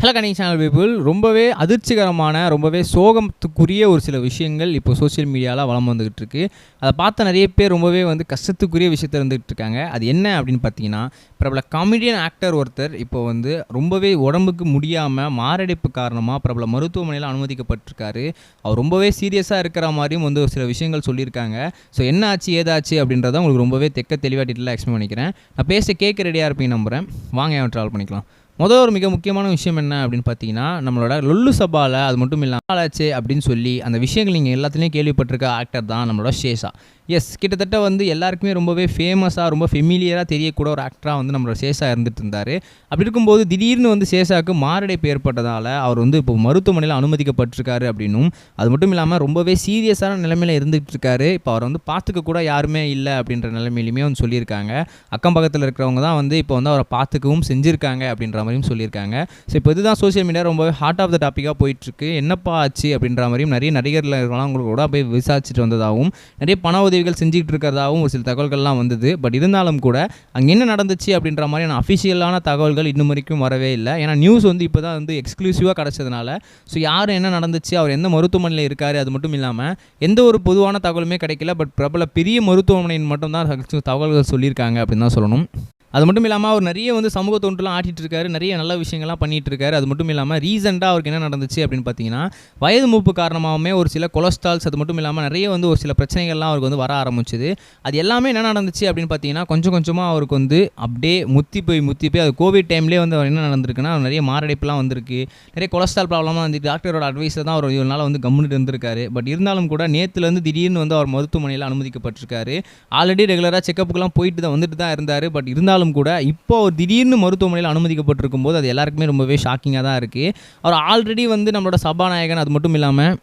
Hello Ganesh channel people ரொம்பவே அதிர்ச்சிகரமான ரொம்பவே சோகத்துக்குரிய ஒரு சில விஷயங்கள் இப்போ சோஷியல் மீடியாவில் வளம் வந்துகிட்டு இருக்கு. அதை பார்த்த நிறைய பேர் ரொம்பவே வந்து கஷ்டத்துக்குரிய விஷயத்த இருந்துகிட்டு இருக்காங்க. அது என்ன அப்படின்னு பார்த்தீங்கன்னா பிரபல காமெடியன் ஆக்டர் ஒருத்தர் இப்போ வந்து ரொம்பவே உடம்புக்கு முடியாமல் மாரடைப்பு காரணமாக பிரபல மருத்துவமனையில் அனுமதிக்கப்பட்டிருக்காரு. அவர் ரொம்பவே சீரியஸாக இருக்கிற மாதிரியும் வந்து ஒரு சில விஷயங்கள் சொல்லியிருக்காங்க. ஸோ என்ன ஆச்சு ஏதாச்சு அப்படின்றத உங்களுக்கு ரொம்பவே தெக்க தெளிவாக டீட்டெயிலாக எக்ஸ்பிளைன் பண்ணிக்கிறேன். நான் பேச கேட்க ரெடியாக இருப்பீங்க நம்புகிறேன் வாங்க அவன் ட்ராவல் பண்ணிக்கலாம். முதல் ஒரு மிக முக்கியமான விஷயம் என்ன அப்படின்னு பார்த்தீங்கன்னா நம்மளோட லொல்லு சபாவில் அது மட்டும் இல்லாமல் ஆளாச்சு அப்படின்னு சொல்லி அந்த விஷயங்கள் நீங்கள் எல்லாத்துலேயும் கேள்விப்பட்டிருக்க ஆக்டர் தான் நம்மளோட ஷேஷா எஸ் கிட்டத்தட்ட வந்து எல்லாருக்குமே ரொம்பவே ஃபேமஸாக ரொம்ப ஃபெமிலியராக தெரியக்கூட ஒரு ஆக்டராக வந்து நம்மளோட சேஷா இருந்துட்டு இருந்தார். அப்படி இருக்கும்போது திடீர்னு வந்து சேஷாவுக்கு மாரடைப்பு ஏற்பட்டதால் அவர் வந்து இப்போ மருத்துவமனையில் அனுமதிக்கப்பட்டிருக்காரு அப்படின்னும். அது மட்டும் இல்லாமல் ரொம்பவே சீரியஸான நிலைமையில் இருந்துகிட்டு இருக்காரு இப்போ அவர் வந்து பார்த்துக்க கூட யாருமே இல்லை அப்படின்ற நிலைமையிலுமே வந்து சொல்லியிருக்காங்க. அக்கம் பக்கத்தில் இருக்கிறவங்க தான் வந்து இப்போ வந்து அவரை பார்த்துக்கவும் செஞ்சுருக்காங்க அப்படின்ற மாதிரியும் சொல்லியிருக்காங்க. ஸோ இப்போ இதுதான் சோஷியல் மீடியா ரொம்பவே ஹார்ட் ஆஃப் த டாப்பிக்காக போயிட்டுருக்கு. என்னப்பா ஆச்சு அப்படின்ற மாதிரியும் நிறைய நடிகர்கள் இருக்கலாம் கூட போய் விசாரிச்சுட்டு வந்ததாகவும் நிறைய பண உதவிகள் செஞ்சுக்கிட்டு இருக்கிறதாகவும் ஒரு சில தகவல்கள்லாம் வந்தது. பட் இருந்தாலும் கூட அங்கே என்ன நடந்துச்சு அப்படின்ற மாதிரியான அஃபிஷியலான தகவல்கள் இன்னும் வரைக்கும் வரவே இல்லை. ஏன்னா நியூஸ் வந்து இப்போ தான் வந்து எக்ஸ்க்ளூசிவாக கிடச்சதுனால ஸோ யார் என்ன நடந்துச்சு அவர் எந்த மருத்துவமனையில் இருக்கார் அது மட்டும் இல்லாமல் எந்த ஒரு பொதுவான தகவலுமே கிடைக்கல. பட் பிரபல பெரிய மருத்துவமனையின் மட்டும்தான் தகவல்கள் சொல்லியிருக்காங்க அப்படின்னு தான் சொல்லணும். அது மட்டும் இல்லாமல் அவர் நிறைய வந்து சமூக தொண்டுலாம் ஆட்டிட்டு இருக்காரு. நிறைய நல்ல விஷயங்கள்லாம் பண்ணிட்டு இருக்காரு. அது மட்டும் இல்லாமல் ரீசெண்டாக அவருக்கு என்ன நடந்துச்சு அப்படின்னு பார்த்தீங்கன்னா வயது மூப்பு காரணமாகவுமே ஒரு சில கொலஸ்ட்ரால்ஸ் அது மட்டும் இல்லாமல் நிறைய வந்து ஒரு சில பிரச்சனைகள்லாம் அவருக்கு வந்து வர ஆரம்பிச்சுது. அது எல்லாமே என்ன நடந்துச்சு அப்படின்னு பார்த்தீங்கன்னா கொஞ்சம் கொஞ்சமாக அவருக்கு வந்து அப்படியே முத்தி போய் முத்தி போய் அது கோவிட் டைம்லேயே வந்து அவர் என்ன நடந்திருக்குன்னா அவர் நிறைய மாரடைப்புலாம் வந்திருக்கு. நிறைய கொலஸ்ட்ரால் ப்ராப்ளமாக வந்து டாக்டரோட அட்வைஸில் தான் அவர் இவனால் நாள் வந்து கம்முன்னு இருந்திருக்காரு. பட் இருந்தாலும் கூட நேற்றுலேருந்து திடீர்னு வந்து அவர் மருத்துவமனையில் அனுமதிக்கப்பட்டிருக்காரு. ஆல்ரெடி ரெகுலராக செக்கப்புக்கெல்லாம் போயிட்டு தான் வந்துட்டு தான் இருந்தார். பட் இருந்தாலும் கூட இப்போ அவர் திடீர்னு மருத்துவமனையில் அனுமதிக்கப்பட்டிருக்கும் போது அது எல்லாருக்குமே ரொம்பவே ஷாக்கிங்காக தான் இருக்குது அவர் ஆல்ரெடி வந்து நம்மளோட சபாநாயகன் அது மட்டும் இல்லாமல்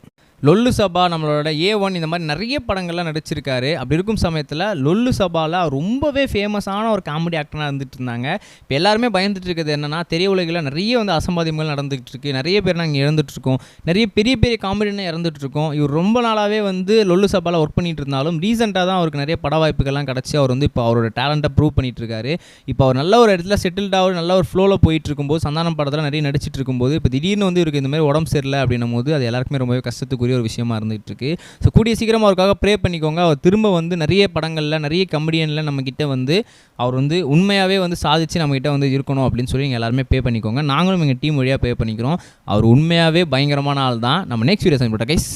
லொல்லு சபா நம்மளோட ஏ ஒன் இந்த மாதிரி நிறைய படங்கள்லாம் நடிச்சிருக்காரு. அப்படி இருக்கும் சமயத்தில் லொல்லு சபாவில் ரொம்பவே ஃபேமஸான ஒரு காமெடி ஆக்டராக இருந்துட்டு இருந்தாங்க. இப்போ எல்லாருமே பயந்துட்டு இருக்கிறது என்னென்னா தெரிய உலகில் நிறைய வந்து அசம்பாதியங்கள் நடந்துகிட்டு இருக்கு. நிறைய பேர் நாங்கள் இறந்துட்டுருக்கோம் நிறைய பெரிய பெரிய காமெடினா இறந்துட்டுருக்கோம் இவர் ரொம்ப நாளாகவே வந்து லொல்லு சபாவில் ஒர்க் பண்ணிட்டு இருந்தாலும் ரீசெண்டாக தான் அவருக்கு நிறைய பட வாய்ப்புகள்லாம் கிடச்சி அவர் வந்து இப்போ அவரோட டேலண்ட்டை ப்ரூவ் பண்ணிட்டு இருக்காரு. இப்போ அவர் நல்ல ஒரு இடத்துல செட்டில்டாக நல்ல ஒரு ஃப்ளோவில் போயிட்டு இருக்கும்போது சந்தானம் படத்தில் நிறைய நடிச்சிட்டு இருக்கும்போது இப்போ திடீர்னு வந்து இவருக்கு இந்த மாதிரி உடம்பு சரியில்லை அப்படின்னும் போது அது எல்லாருக்குமே ரொம்பவே கஷ்டத்துக்குரிய ஒரு விஷயமா இருந்துகிட்டு இருக்கு ஸோ கூடிய சீக்கிரம் அவருக்காக ப்ரே பண்ணிக்கோங்க. அவர் திரும்ப வந்து நிறைய படங்களில் நிறைய கமெடியனில் நம்மக்கிட்ட வந்து அவர் வந்து உண்மையாகவே வந்து சாதிச்சு நம்மக்கிட்ட வந்து இருக்கணும் அப்படின்னு சொல்லி நீங்கள் எல்லாருமே பே பண்ணிக்கோங்க. நாங்களும் எங்கள் டீம் வழியாக பே பண்ணிக்கிறோம். அவர் உண்மையாகவே பயங்கரமான ஆள் தான். நம்ம நெக்ஸ்ட் வீடியோ சமைப்பட்ட கைஸ்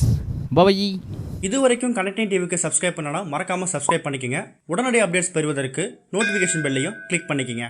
பபாயி இது வரைக்கும் கனெக்டிங் டிவிக்கு சப்ஸ்கிரைப் பண்ணனா மறக்காமல் சப்ஸ்கிரைப் பண்ணிக்கங்க. உடனடி அப்டேட்ஸ் பெறுவதற்கு நோட்டிஃபிகேஷன் பெல்லையும் கிளிக் பண்ணிக்கோங்க.